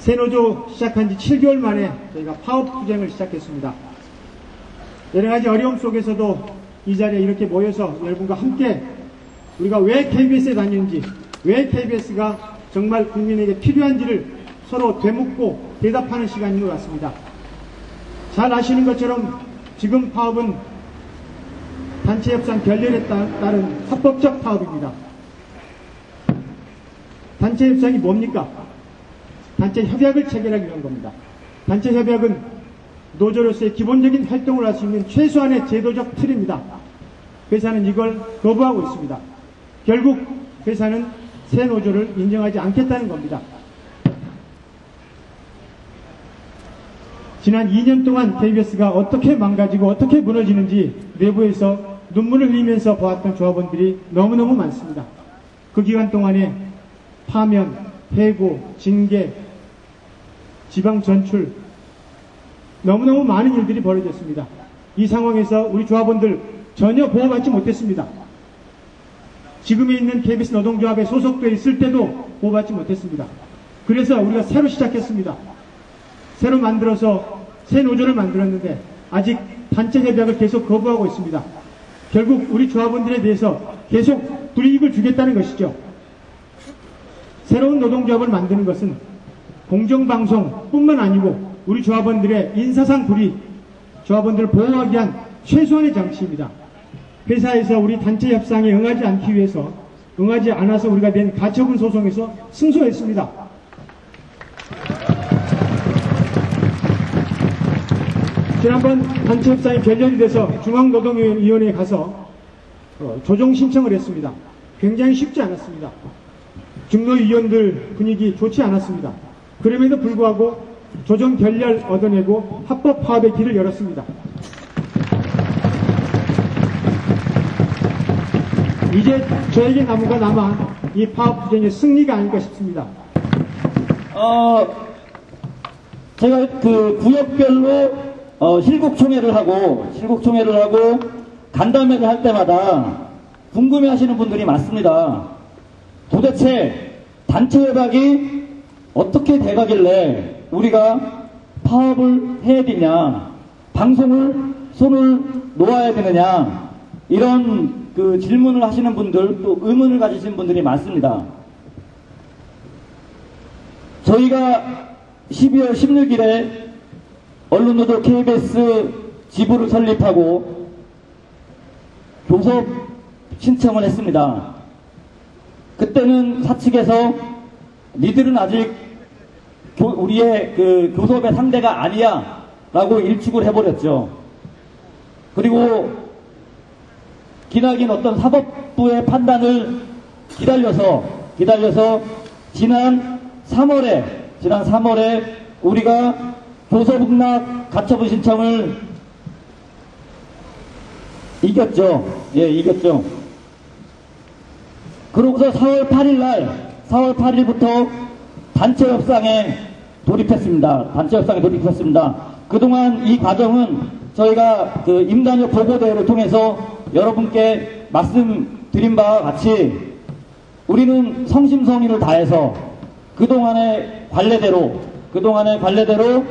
새노조 시작한 지 7개월 만에 저희가 파업 투쟁을 시작했습니다. 여러 가지 어려움 속에서도 이 자리에 이렇게 모여서 여러분과 함께 우리가 왜 KBS에 다니는지, 왜 KBS가 정말 국민에게 필요한지를 서로 되묻고 대답하는 시간인 것 같습니다. 잘 아시는 것처럼 지금 파업은 단체 협상 결렬에 따른 합법적 파업입니다. 단체 협상이 뭡니까? 단체 협약을 체결하기 위한 겁니다. 단체 협약은 노조로서의 기본적인 활동을 할 수 있는 최소한의 제도적 틀입니다. 회사는 이걸 거부하고 있습니다. 결국 회사는 새 노조를 인정하지 않겠다는 겁니다. 지난 2년 동안 KBS가 어떻게 망가지고 어떻게 무너지는지 내부에서 눈물을 흘리면서 보았던 조합원들이 너무너무 많습니다. 그 기간 동안에 파면, 해고, 징계, 지방 전출 너무너무 많은 일들이 벌어졌습니다. 이 상황에서 우리 조합원들 전혀 보호받지 못했습니다. 지금에 있는 KBS 노동조합에 소속되어 있을 때도 보호받지 못했습니다. 그래서 우리가 새로 시작했습니다. 새로 만들어서 새 노조를 만들었는데 아직 단체 협약을 계속 거부하고 있습니다. 결국 우리 조합원들에 대해서 계속 불이익을 주겠다는 것이죠. 새로운 노동조합을 만드는 것은 공정방송뿐만 아니고 우리 조합원들의 인사상 불이익, 조합원들을 보호하기 위한 최소한의 장치입니다. 회사에서 우리 단체 협상에 응하지 않기 위해서 응하지 않아서 우리가 낸 가처분 소송에서 승소했습니다. 지난번 단체 협상이 결렬이 돼서 중앙노동위원회에 가서 어, 조정 신청을 했습니다. 굉장히 쉽지 않았습니다. 중노위원들 분위기 좋지 않았습니다. 그럼에도 불구하고 조정 결렬 얻어내고 합법 파업의 길을 열었습니다. 이제 저에게 나무가 남아 이 파업 투쟁의 승리가 아닐까 싶습니다. 어, 제가 그 구역별로 어, 실국총회를 하고 실국총회를 하고 간담회를 할 때마다 궁금해하시는 분들이 많습니다. 도대체 단체 협약이 어떻게 돼가길래 우리가 파업을 해야 되냐, 방송을 손을 놓아야 되느냐 이런 그 질문을 하시는 분들 또 의문을 가지신 분들이 많습니다. 저희가 12월 16일에 언론노조 KBS 지부를 설립하고 교섭 신청을 했습니다. 그때는 사측에서 니들은 아직 교, 우리의 그 교섭의 상대가 아니야 라고 일축을 해버렸죠. 그리고 기나긴 어떤 사법부의 판단을 기다려서 기다려서 지난 3월에 지난 3월에 우리가 교섭응낙 가처분 신청을 이겼죠. 예, 이겼죠. 그러고서 4월 8일 날, 4월 8일부터 단체 협상에 돌입했습니다. 단체 협상에 돌입했습니다. 그동안 이 과정은 저희가 그 임단협 보고대회를 통해서 여러분께 말씀드린 바와 같이 우리는 성심성의를 다해서 그동안의 관례대로, 그동안의 관례대로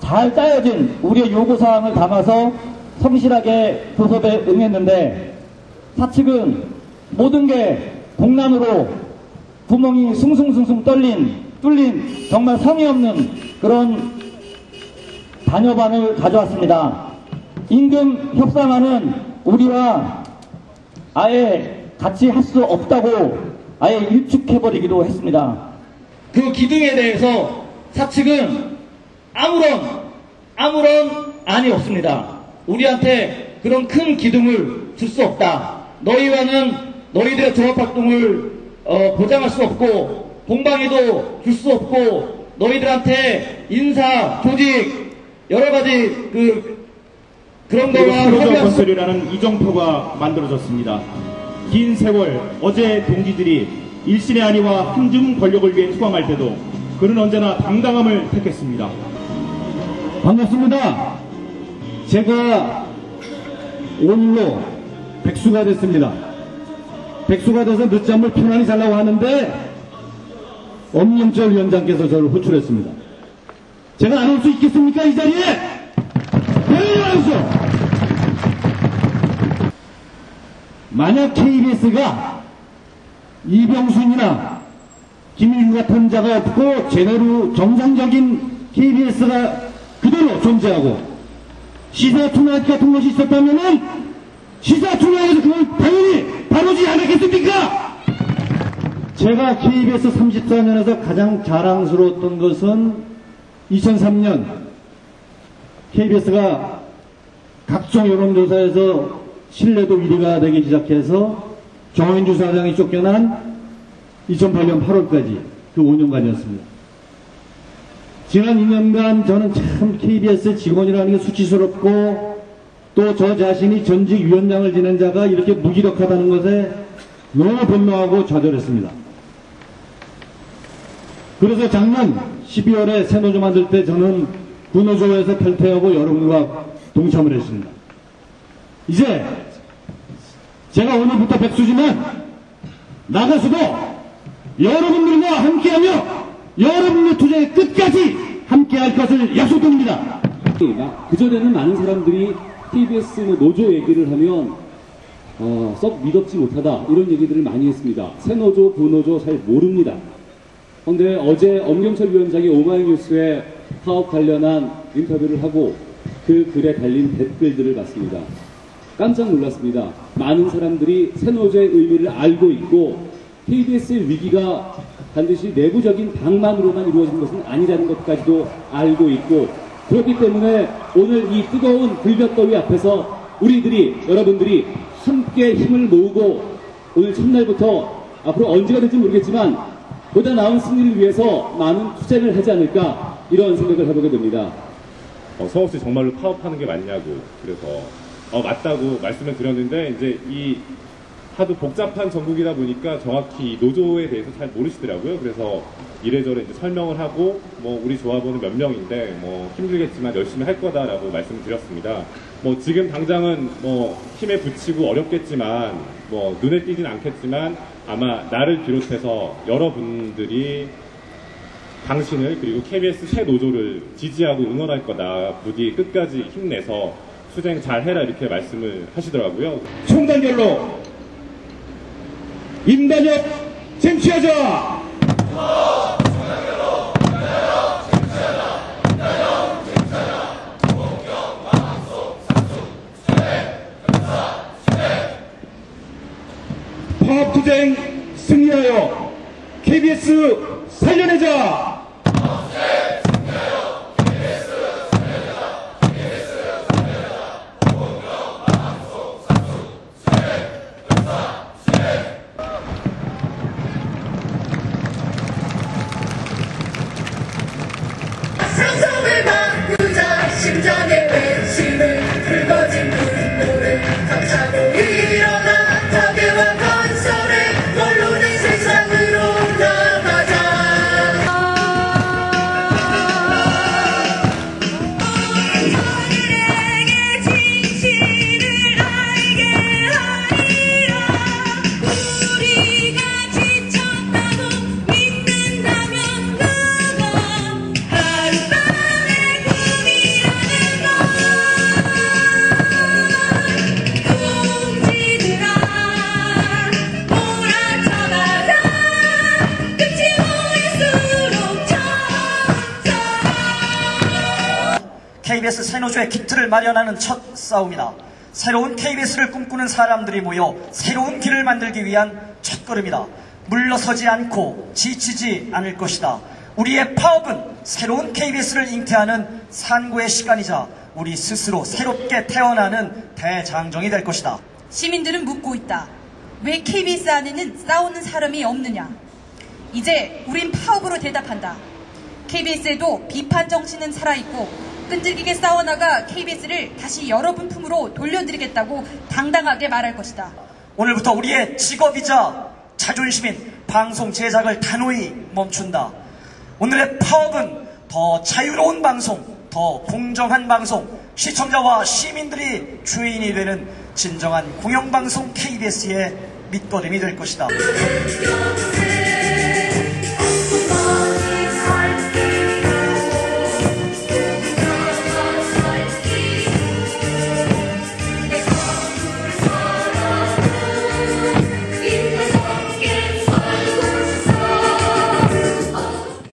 잘 짜여진 우리의 요구사항을 담아서 성실하게 교섭에 응했는데 사측은 모든 게 공란으로 구멍이 숭숭숭숭 떨린 뚫린 정말 성의 없는 그런 단협안을 가져왔습니다. 임금 협상안은 우리와 아예 같이 할 수 없다고 아예 일축해버리기도 했습니다. 그 기둥에 대해서 사측은 아무런 아무런 안이 없습니다. 우리한테 그런 큰 기둥을 줄 수 없다. 너희와는 너희들의 종합활동을 어, 보장할 수 없고 공방에도 줄 수 없고 너희들한테 인사, 조직 여러 가지 그 그런 거와 협의할 수 건설이라는 이정표가 만들어졌습니다. 긴 세월 어제 동지들이 일신의 안위와 한줌 권력을 위해 투항할 때도 그는 언제나 당당함을 택했습니다. 반갑습니다. 제가 오늘로 백수가 됐습니다. 백수가 돼서 늦잠을 편안히 자려고 하는데 엄영철 위원장께서 저를 호출했습니다. 제가 안 올 수 있겠습니까? 이 자리에! 왜 나오소? 만약 KBS가 이병순이나 김일구 같은 자가 없고 제대로 정상적인 KBS가 그대로 존재하고 시사통합 같은 것이 있었다면은 시사통합에서 그걸 당연히 다루지 않았겠습니까? 제가 KBS 34년에서 가장 자랑스러웠던 것은 2003년 KBS가 각종 여론조사에서 신뢰도 1위가 되기 시작해서 정원주 사장이 쫓겨난 2008년 8월까지 그 5년간이었습니다. 지난 2년간 저는 참 KBS 직원이라는 게 수치스럽고 또 저 자신이 전직 위원장을 지낸 자가 이렇게 무기력하다는 것에 너무 분노하고 좌절했습니다. 그래서 작년 12월에 새 노조 만들 때 저는 군노조에서 탈퇴하고 여러분과 동참을 했습니다. 이제 제가 오늘부터 백수지만 나가서도 여러분들과 함께하며 여러분의 투쟁의 끝까지 함께할 것을 약속드립니다. 그전에는 많은 사람들이 KBS 노조 얘기를 하면 어, 썩 믿었지 못하다 이런 얘기들을 많이 했습니다. 새 노조, 부노조 잘 모릅니다. 그런데 어제 엄경철 위원장이 오마이뉴스에 파업 관련한 인터뷰를 하고 그 글에 달린 댓글들을 봤습니다. 깜짝 놀랐습니다. 많은 사람들이 새 노조의 의미를 알고 있고 KBS의 위기가 반드시 내부적인 방만으로만 이루어진 것은 아니라는 것까지도 알고 있고 그렇기 때문에 오늘 이 뜨거운 불볕더위 앞에서 우리들이 여러분들이 함께 힘을 모으고 오늘 첫날부터 앞으로 언제가 될지 모르겠지만 보다 나은 승리를 위해서 많은 투쟁을 하지 않을까 이런 생각을 해보게 됩니다. 어, 성욱 씨 정말로 파업하는 게 맞냐고 그래서 어, 맞다고 말씀을 드렸는데 이제 이 하도 복잡한 전국이다 보니까 정확히 이 노조에 대해서 잘 모르시더라고요. 그래서 이래저래 이제 설명을 하고 뭐 우리 조합원은 몇 명인데 뭐 힘들겠지만 열심히 할 거다라고 말씀을 드렸습니다. 뭐 지금 당장은 뭐 힘에 부치고 어렵겠지만 뭐 눈에 띄진 않겠지만 아마 나를 비롯해서 여러분들이 당신을 그리고 KBS 새 노조를 지지하고 응원할 거다. 부디 끝까지 힘내서 수행 잘 해라 이렇게 말씀을 하시더라고요. 총단결로 임단혁 쟁취하자! 파업투쟁 승리하여 KBS 살려내자! 심장의 새노조의 기틀을 마련하는 첫 싸움이다. 새로운 KBS를 꿈꾸는 사람들이 모여 새로운 길을 만들기 위한 첫걸음이다. 물러서지 않고 지치지 않을 것이다. 우리의 파업은 새로운 KBS를 잉태하는 산고의 시간이자 우리 스스로 새롭게 태어나는 대장정이 될 것이다. 시민들은 묻고 있다. 왜 KBS 안에는 싸우는 사람이 없느냐? 이제 우린 파업으로 대답한다. KBS에도 비판 정신은 살아있고 끈질기게 싸워나가 KBS를 다시 여러분 품으로 돌려드리겠다고 당당하게 말할 것이다. 오늘부터 우리의 직업이자 자존심인 방송 제작을 단호히 멈춘다. 오늘의 파업은 더 자유로운 방송, 더 공정한 방송, 시청자와 시민들이 주인이 되는 진정한 공영방송 KBS의 밑거름이 될 것이다. 새